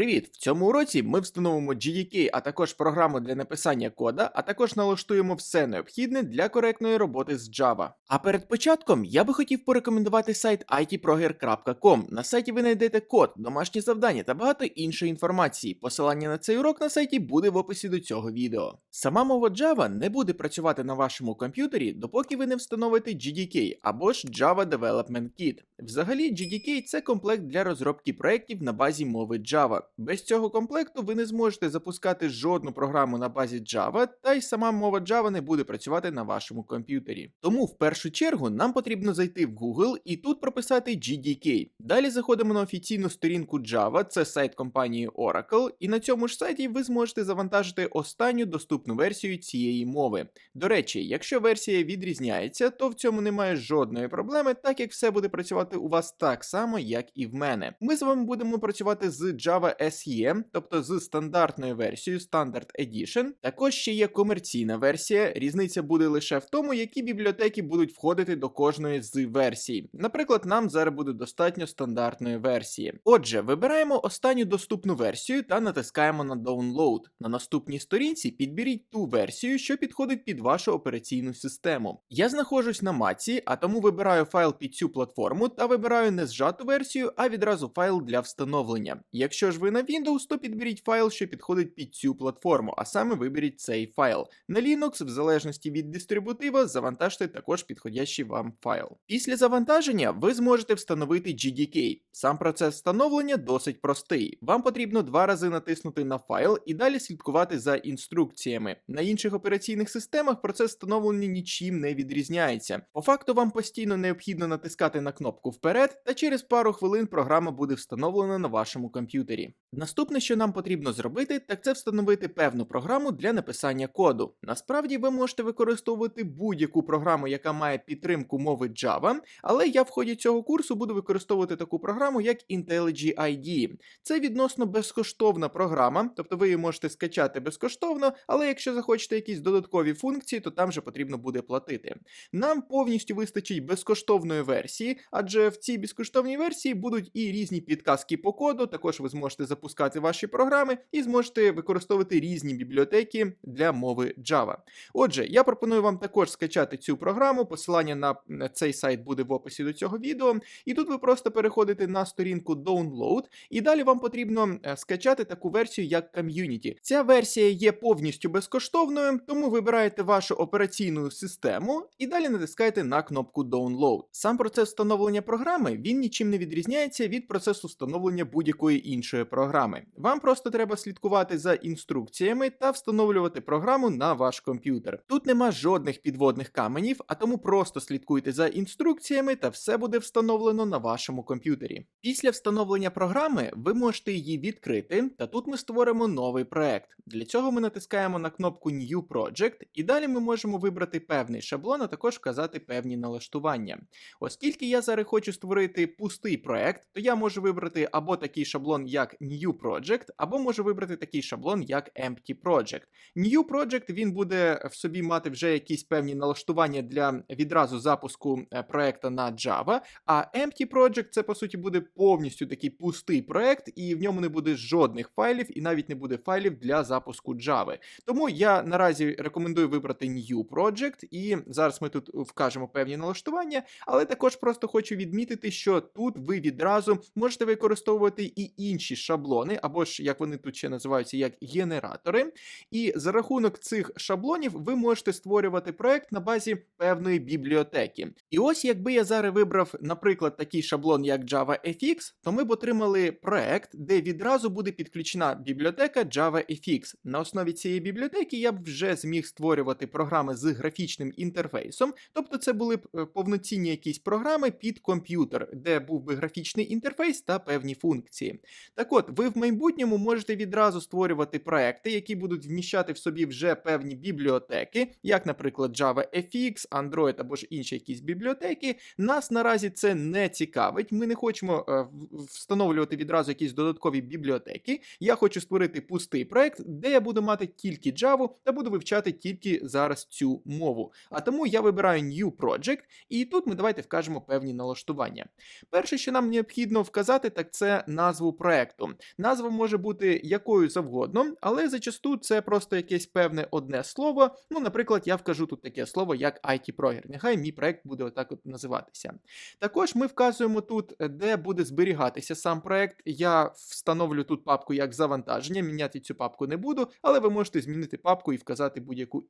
Привіт! В цьому уроці ми встановимо GDK, а також програму для написання кода, а також налаштуємо все необхідне для коректної роботи з Java. А перед початком я би хотів порекомендувати сайт itproger.com. На сайті ви знайдете код, домашні завдання та багато іншої інформації. Посилання на цей урок на сайті буде в описі до цього відео. Сама мова Java не буде працювати на вашому комп'ютері, допоки ви не встановите GDK або ж Java Development Kit. Взагалі, GDK це комплект для розробки проєктів на базі мови Java. Без цього комплекту ви не зможете запускати жодну програму на базі Java, та й сама мова Java не буде працювати на вашому комп'ютері. Тому в першу чергу нам потрібно зайти в Google і тут прописати GDK. Далі заходимо на офіційну сторінку Java, це сайт компанії Oracle, і на цьому ж сайті ви зможете завантажити останню доступну версію цієї мови. До речі, якщо версія відрізняється, то в цьому немає жодної проблеми, так як все буде працювати у вас так само, як і в мене. Ми з вами будемо працювати з Java SE, тобто з стандартною версією Standard Edition. Також ще є комерційна версія. Різниця буде лише в тому, які бібліотеки будуть входити до кожної з версій. Наприклад, нам зараз буде достатньо стандартної версії. Отже, вибираємо останню доступну версію та натискаємо на Download. На наступній сторінці підберіть ту версію, що підходить під вашу операційну систему. Я знаходжусь на Маці, а тому вибираю файл під цю платформу та вибираю не зжату версію, а відразу файл для встановлення. Якщо ж ви на Windows, то підберіть файл, що підходить під цю платформу, а саме виберіть цей файл. На Linux, в залежності від дистрибутива, завантажте також підходящий вам файл. Після завантаження ви зможете встановити GDK. Сам процес встановлення досить простий. Вам потрібно два рази натиснути на файл і далі слідкувати за інструкціями. На інших операційних системах процес встановлення нічим не відрізняється. По факту вам постійно необхідно натискати на кнопку вперед, та через пару хвилин програма буде встановлена на вашому комп'ютері. Наступне, що нам потрібно зробити, так це встановити певну програму для написання коду. Насправді ви можете використовувати будь-яку програму, яка має підтримку мови Java, але я в ході цього курсу буду використовувати таку програму, як IntelliJ IDE. Це відносно безкоштовна програма, тобто ви її можете скачати безкоштовно, але якщо захочете якісь додаткові функції, то там вже потрібно буде платити. Нам повністю вистачить безкоштовної версії, адже в цій безкоштовній версії будуть і різні підказки по коду, також ви зможете запускати ваші програми і зможете використовувати різні бібліотеки для мови Java. Отже, я пропоную вам також скачати цю програму. Посилання на цей сайт буде в описі до цього відео. І тут ви просто переходите на сторінку Download, і далі вам потрібно е, скачати таку версію, як Community. Ця версія є повністю безкоштовною, тому вибираєте вашу операційну систему і далі натискаєте на кнопку Download. Сам процес встановлення програми він нічим не відрізняється від процесу встановлення будь-якої іншої програми. Вам просто треба слідкувати за інструкціями та встановлювати програму на ваш комп'ютер. Тут нема жодних підводних каменів, а тому просто слідкуйте за інструкціями та все буде встановлено на вашому комп'ютері. Після встановлення програми ви можете її відкрити, та тут ми створимо новий проект. Для цього ми натискаємо на кнопку New Project, і далі ми можемо вибрати певний шаблон, а також вказати певні налаштування. Оскільки я зараз хочу створити пустий проект, то я можу вибрати або такий шаблон, як New Project, або можу вибрати такий шаблон, як Empty Project. New Project він буде в собі мати вже якісь певні налаштування для відразу запуску е, проекта на Java, а Empty Project це по суті буде повністю такий пустий проект, і в ньому не буде жодних файлів, і навіть не буде файлів для запуску Java. Тому я наразі рекомендую вибрати New Project, і зараз ми тут вкажемо певні налаштування, але також просто хочу відмітити, що тут ви відразу можете використовувати і інші шаблони, або ж як вони тут ще називаються, як генератори. І за рахунок цих шаблонів ви можете створювати проект на базі певної бібліотеки. І ось якби я зараз вибрав, наприклад, такий шаблон, як JavaFX, то ми б отримали проект, де відразу буде підключена бібліотека JavaFX. На основі цієї бібліотеки я б вже зміг створювати програми з графічним інтерфейсом, тобто це були б е, повноцінні якісь програми під комп'ютер, де був би графічний інтерфейс та певні функції. Так от, ви в майбутньому можете відразу створювати проекти, які будуть вміщати в собі вже певні бібліотеки, як, наприклад, JavaFX, Android або ж інші якісь бібліотеки. Нас наразі це не цікавить. Ми не хочемо е, встановлювати відразу якісь додаткові бібліотеки. Я хочу створити пустий проект, де я буду мати тільки Java та буду вивчати тільки зараз цю мову. А тому я вибираю New Project, і тут ми давайте вкажемо певні налаштування. Перше, що нам необхідно вказати, так це назву проекту. Назва може бути якою завгодно, але зачасту це просто якесь певне одне слово. Ну, наприклад, я вкажу тут таке слово, як IT Proger. Нехай мій проект буде отак от називатися. Також ми вказуємо тут, е, де буде зберігатися сам проект. Я встановлю тут папку як завантаження, міняти цю папку не буду, але ви можете змінити папку і вказати будь-яку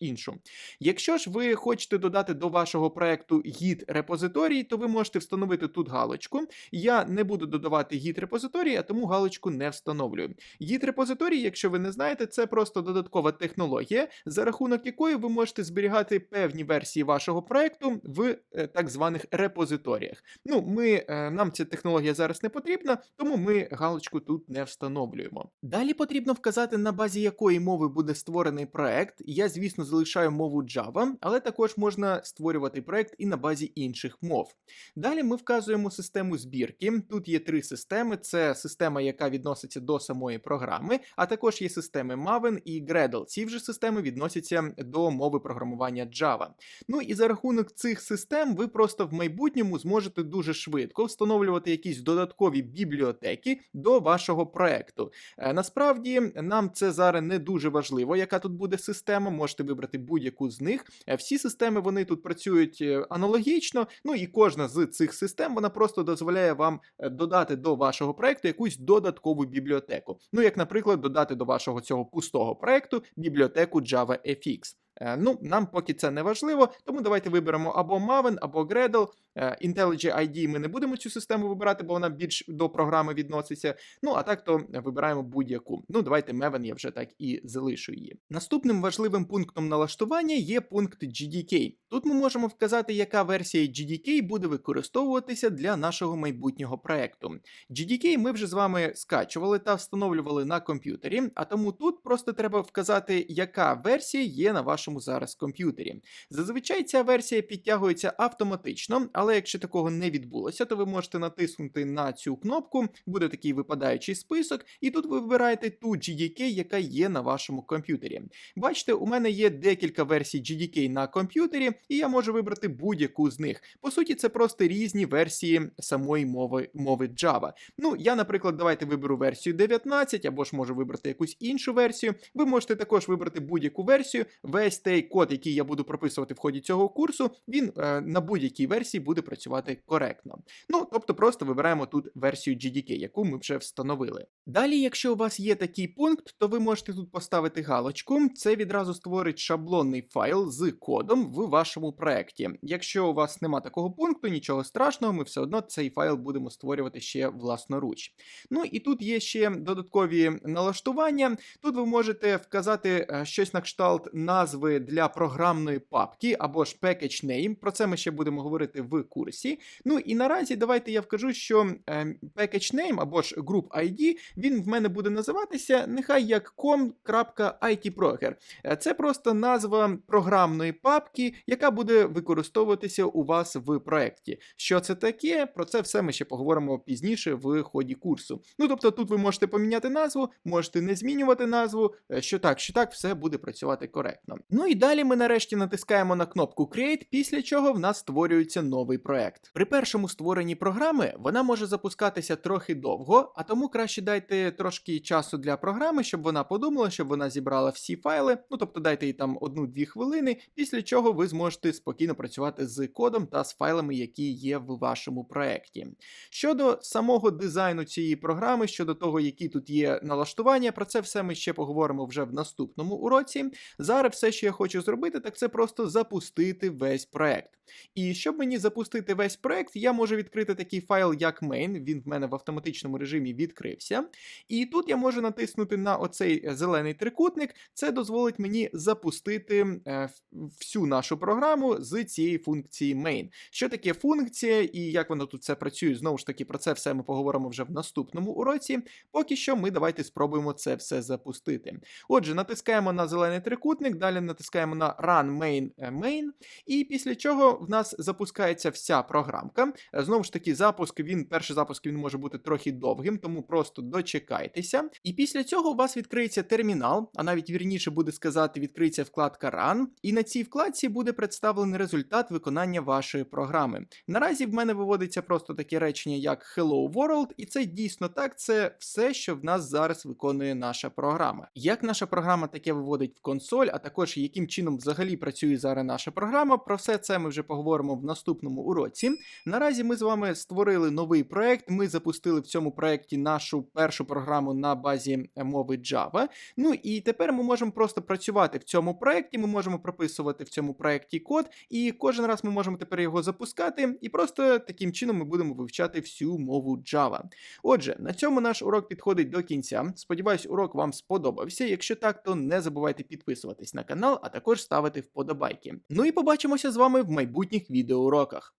іншу. Якщо ж ви хочете додати до вашого проекту гід репозиторій, то ви можете встановити тут галочку. Я не буду додавати гід репозиторій, а тому галочку не встановлюю. Гід репозиторій, якщо ви не знаєте, це просто додаткова технологія, за рахунок якої ви можете зберігати певні версії вашого проекту в е, так званих репозиторіях. Ну, ми, е, нам ця технологія зараз не потрібна, тому ми галочку тут не встановлюємо. Далі потрібно вказати, на базі якої мови буде створений проект. Я, звісно, залишаю мову Java, але також можна створювати проект і на базі інших мов. Далі ми вказуємо систему збірки. Тут є три системи: це система, яка відноситься до самої програми, а також є системи Maven і Gradle. Ці вже системи відносяться до мови програмування Java. Ну і за рахунок цих систем ви просто в майбутньому зможете дуже швидко встановлювати якісь додаткові бібліотеки до вашого проекту. Е, Насправді нам це зараз не дуже важливо, яка тут буде система. Можете вибрати будь-яку з них. Е, Всі системи вони тут працюють е, аналогічно. Ну і кожна з цих систем вона просто дозволяє вам додати до вашого проекту якусь додаткову бібліотеку. Ну, як, наприклад, додати до вашого цього пустого проекту бібліотеку JavaFX. Е, Ну, нам поки це не важливо, тому давайте виберемо або Maven, або Gradle. Е, IntelliJ ID ми не будемо цю систему вибирати, бо вона більш до програми відноситься. Ну, а так то вибираємо будь-яку. Ну, давайте Maven, я вже так і залишу її. Наступним важливим пунктом налаштування є пункт GDK. Тут ми можемо вказати, яка версія GDK буде використовуватися для нашого майбутнього проекту. GDK ми вже з вами скачували та встановлювали на комп'ютері, а тому тут просто треба вказати, яка версія є на вашому зараз комп'ютері. Зазвичай ця версія підтягується автоматично, але якщо такого не відбулося, то ви можете натиснути на цю кнопку, буде такий випадаючий список, і тут ви вибираєте ту GDK, яка є на вашому комп'ютері. Бачите, у мене є декілька версій GDK на комп'ютері, і я можу вибрати будь-яку з них. По суті, це просто різні версії самої мови, мови Java. Ну, я, наприклад, давайте виберу версію 19, або ж можу вибрати якусь іншу версію. Ви можете також вибрати будь-яку версію. Весь той код, який я буду прописувати в ході цього курсу, він е, на будь-якій версії буде працювати коректно. Ну, тобто просто вибираємо тут версію GDK, яку ми вже встановили. Далі, якщо у вас є такий пункт, то ви можете тут поставити галочку. Це відразу створить шаблонний файл з кодом в вашому проекті. Якщо у вас нема такого пункту, нічого страшного, ми все одно цей файл будемо створювати ще власноруч. Ну і тут є ще додаткові налаштування. Тут ви можете вказати е, щось на кшталт назви для програмної папки або ж package name. Про це ми ще будемо говорити в курсі. Ну і наразі давайте я вкажу, що е, package name або ж group ID, він в мене буде називатися нехай як com.itproger. Е, Це просто назва програмної папки, яка буде використовуватися у вас в проєкті. Що це таке? Про це все ми ще поговоримо пізніше в ході курсу. Ну тобто тут ви можете поміняти назву, можете не змінювати назву, е, що так, що так, все буде працювати коректно. Ну і далі ми нарешті натискаємо на кнопку Create, після чого в нас створюється новий проект. При першому створенні програми вона може запускатися трохи довго, а тому краще дайте трошки часу для програми, щоб вона подумала, щоб вона зібрала всі файли. Ну тобто дайте їй там одну-дві хвилини, після чого ви зможете спокійно працювати з кодом та з файлами, які є в вашому проекті. Щодо самого дизайну цієї програми, щодо того, які тут є налаштування, про це все ми ще поговоримо вже в наступному уроці. Зараз все, я хочу зробити, так це просто запустити весь проект. І щоб мені запустити весь проект, я можу відкрити такий файл, як main, він в мене в автоматичному режимі відкрився. І тут я можу натиснути на оцей зелений трикутник. Це дозволить мені запустити е, всю нашу програму з цієї функції main. Що таке функція і як воно тут все працює, знову ж таки, про це все ми поговоримо вже в наступному уроці. Поки що ми давайте спробуємо це все запустити. Отже, натискаємо на зелений трикутник, далі натискаємо на Run Main е, Main, і після чого в нас запускається вся програмка. Е, Знову ж таки, запуск він, перший запуск він може бути трохи довгим, тому просто дочекайтеся. І після цього у вас відкриється термінал, а навіть вірніше буде сказати, відкриється вкладка Run, і на цій вкладці буде представлений результат виконання вашої програми. Наразі в мене виводиться просто таке речення, як Hello World, і це дійсно так. Це все, що в нас зараз виконує наша програма. Як наша програма таке виводить в консоль, а також яким чином взагалі працює зараз наша програма, про все це ми вже поговоримо в наступному уроці. Наразі ми з вами створили новий проект. Ми запустили в цьому проекті нашу першу програму на базі мови Java. Ну і тепер ми можемо просто працювати в цьому проекті. Ми можемо прописувати в цьому проекті код, і кожен раз ми можемо тепер його запускати, і просто таким чином ми будемо вивчати всю мову Java. Отже, на цьому наш урок підходить до кінця. Сподіваюсь, урок вам сподобався. Якщо так, то не забувайте підписуватись на канал, а також ставити вподобайки. Ну і побачимося з вами в майбутніх відеоуроках.